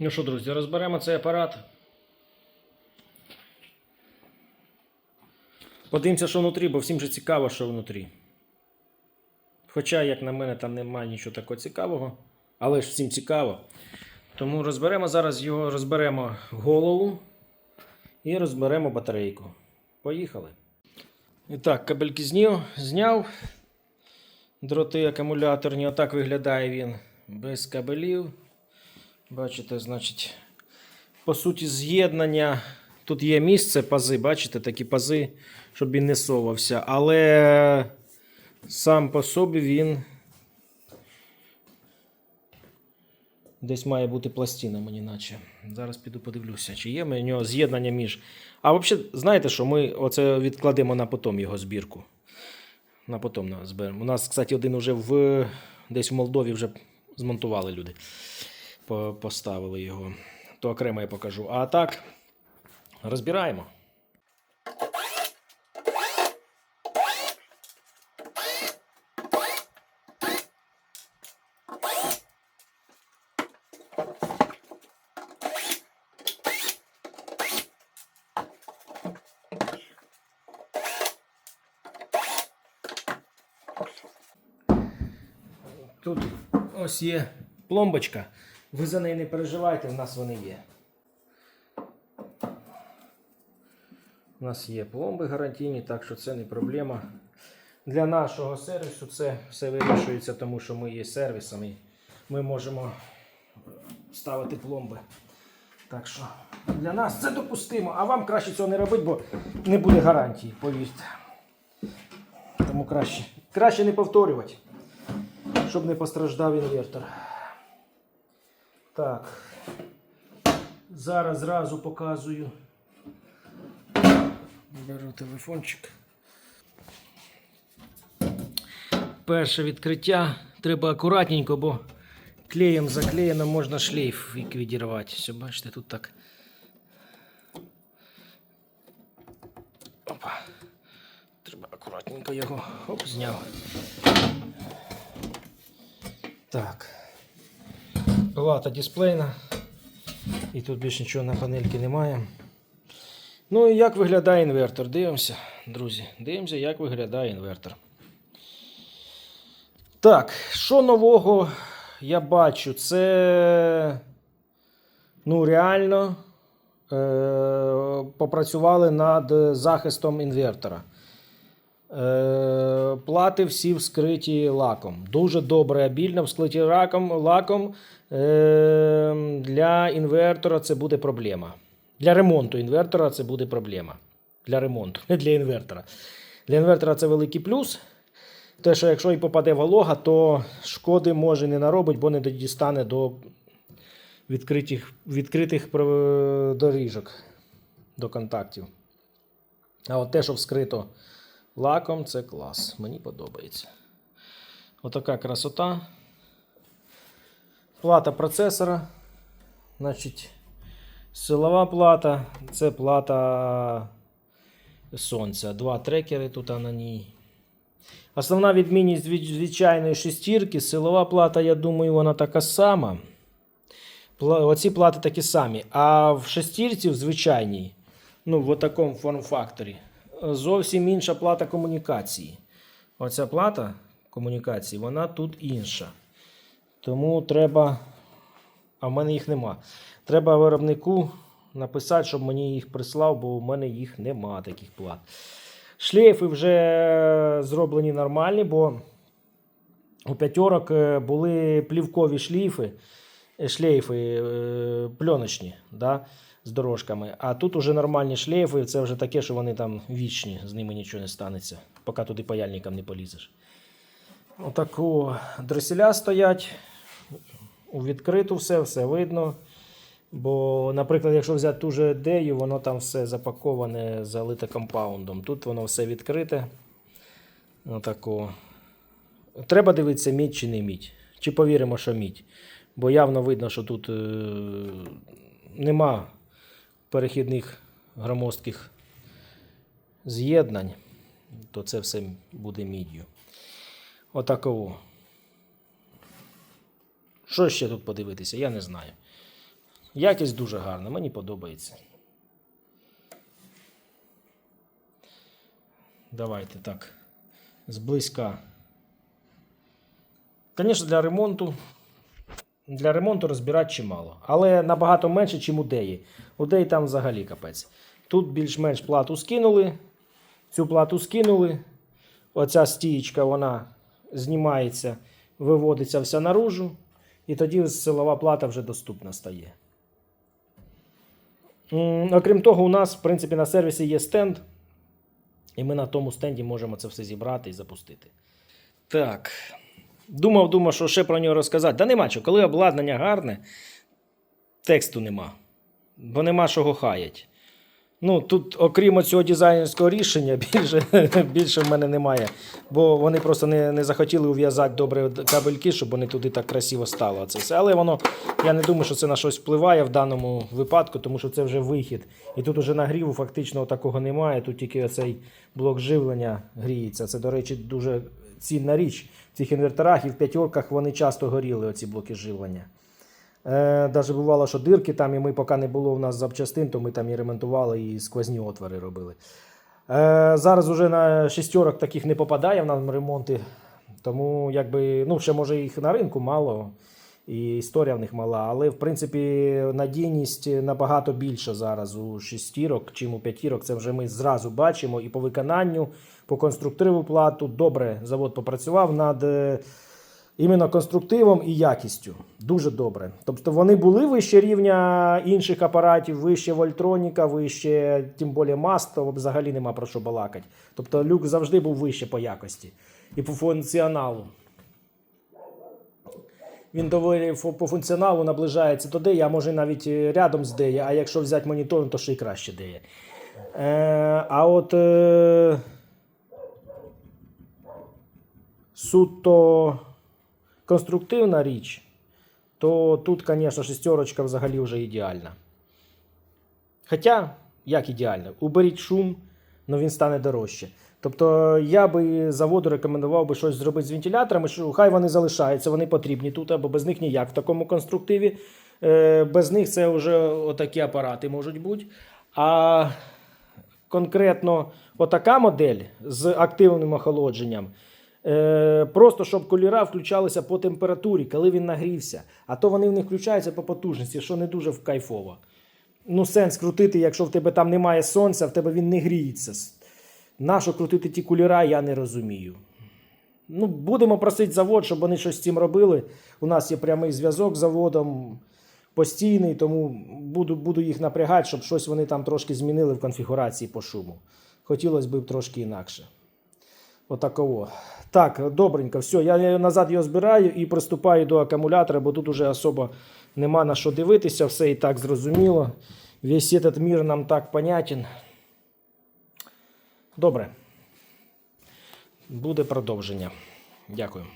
Ну що, друзі, розберемо цей апарат. Подивимося, що внутрі, бо всім же цікаво, що внутрі. Хоча, як на мене, там немає нічого такого цікавого, але ж всім цікаво. Тому розберемо зараз його, розберемо голову і розберемо батарейку. Поїхали. І так, кабельки зняв, зняв. Дроти акумуляторні. Отак виглядає він без кабелів. Бачите, значить, по суті, з'єднання. Тут є місце пази, бачите, такі пази, щоб він не совався. Але сам по собі він. Десь має бути пластина, мені наче. Зараз піду подивлюся, чи є в нього з'єднання між. А взагалі, знаєте що, ми оце відкладемо на потом його збірку. На потом зберемо. У нас, кстати, один уже в десь в Молдові вже змонтували люди. По- Поставили його. То окремо я покажу. А так, розбираємо. Тут ось є пломбочка. Ви за неї не переживайте, в нас вони є. У нас є пломби гарантійні, так що це не проблема. Для нашого сервісу це все вирішується, тому що ми є сервісом і ми можемо ставити пломби. Так що для нас це допустимо, а вам краще цього не робити, бо не буде гарантії, повірте. Тому краще, краще не повторювати щоб не постраждав інвертор. Так. Зараз зразу показую. Беру телефончик. Перше відкриття. Треба акуратненько, бо клеєм заклеєно можна шлейф відірвати. Все, бачите, тут так. Опа. Треба акуратненько його оп, зняв. Так. Плата дисплейна. І тут більше нічого на панельці немає. Ну і як виглядає інвертор? Дивимося, друзі. Дивимося, як виглядає інвертор. Так, що нового я бачу? Це ну, реально е- попрацювали над захистом інвертора. Е, Плати всі вскриті лаком. Дуже добре, обільно вскриті раком, лаком. Е, Для інвертора це буде проблема. Для ремонту інвертора це буде проблема. Для ремонту, не для інвертора. Для інвертора це великий плюс. Те, що якщо і попаде волога, то шкоди може не наробить, бо не дістане до відкритих, відкритих доріжок, до контактів. А от те, що вскрито лаком, це клас. Мені подобається. Отака красота. Плата процесора. Значить, силова плата. Це плата сонця. Два трекери тут на ній. Основна відмінність від звичайної шестірки. Силова плата, я думаю, вона така сама. Оці плати такі самі. А в шестірці, в звичайній, ну, в такому форм-факторі, зовсім інша плата комунікації. Оця плата комунікації, вона тут інша. Тому треба. А в мене їх нема. Треба виробнику написати, щоб мені їх прислав, бо в мене їх нема таких плат. Шлейфи вже зроблені нормальні, бо у п'ятерок е, були плівкові шлейфи, е, шлейфи е, пленочні, да, з дорожками. А тут уже нормальні шлейфи, це вже таке, що вони там вічні, з ними нічого не станеться, поки туди паяльником не полізеш. Отаку дреселя стоять. У відкриту все, все видно. Бо, наприклад, якщо взяти ту же дею, воно там все запаковане, залите компаундом. Тут воно все відкрите. Отако. Треба дивитися, мідь чи не мідь. Чи повіримо, що мідь. Бо явно видно, що тут е- нема перехідних громоздких з'єднань, то це все буде міддю. Отаково. Що ще тут подивитися, я не знаю. Якість дуже гарна, мені подобається. Давайте так. Зблизька. Звісно, для ремонту. Для ремонту розбирати чимало. Але набагато менше, ніж у Деї. У Деї там взагалі капець. Тут більш-менш плату скинули. Цю плату скинули. Оця стієчка, вона знімається, виводиться вся наружу. І тоді силова плата вже доступна стає. Окрім того, у нас, в принципі, на сервісі є стенд. І ми на тому стенді можемо це все зібрати і запустити. Так. Думав, думав, що ще про нього розказати. Та нема чого. Коли обладнання гарне, тексту нема. Бо нема чого хаять. Ну, тут, окрім цього дизайнерського рішення, більше, більше в мене немає. Бо вони просто не, не захотіли ув'язати добре кабельки, щоб вони туди так красиво стало. Це все. Але воно, я не думаю, що це на щось впливає в даному випадку, тому що це вже вихід. І тут уже нагріву фактично такого немає. Тут тільки оцей блок живлення гріється. Це, до речі, дуже цінна річ. В цих інверторах і в п'ятьорках вони часто горіли, оці блоки живлення. Е, бувало, що дирки там, і ми, поки не було в нас запчастин, то ми там і ремонтували, і сквозні отвори робили. Е, Зараз уже на шістьорок таких не попадає в нам ремонти. Тому, якби, ну, ще може їх на ринку мало, і історія в них мала. Але, в принципі, надійність набагато більша зараз у шістірок, чим у п'ятірок. Це вже ми зразу бачимо. І по виконанню, по конструктиву плату добре завод попрацював над. е, іменно конструктивом і якістю. Дуже добре. Тобто вони були вище рівня інших апаратів, вище Вольтроніка, вище, тим більше Маст, то взагалі нема про що балакати. Тобто люк завжди був вище по якості і по функціоналу. Він доволі по функціоналу наближається до Дея, а може навіть е, рядом з Дея, а якщо взяти монітор, то ще й краще Дея. Е, а от е, суто конструктивна річ, то тут, звісно, шестерочка взагалі вже ідеальна. Хоча, як ідеально, уберіть шум, але він стане дорожче. Тобто я би заводу рекомендував би щось зробити з вентиляторами, що хай вони залишаються, вони потрібні тут, або без них ніяк в такому конструктиві. Е, Без них це вже отакі апарати можуть бути. А конкретно отака модель з активним охолодженням. Е, просто щоб кулера включалися по температурі, коли він нагрівся. А то вони в них включаються по потужності, що не дуже кайфово. Ну, сенс крутити, якщо в тебе там немає сонця, в тебе він не гріється. Нащо крутити ті кулера, я не розумію. Ну, будемо просити завод, щоб вони щось з цим робили. У нас є прямий зв'язок з заводом постійний, тому буду, буду їх напрягати, щоб щось вони там трошки змінили в конфігурації по шуму. Хотілося б трошки інакше. Отаково. Так, добренько, все, я назад його збираю і приступаю до акумулятора, бо тут уже особо нема на що дивитися, все і так зрозуміло. Весь этот мир нам так понятен. Добре. Буде продовження. Дякую.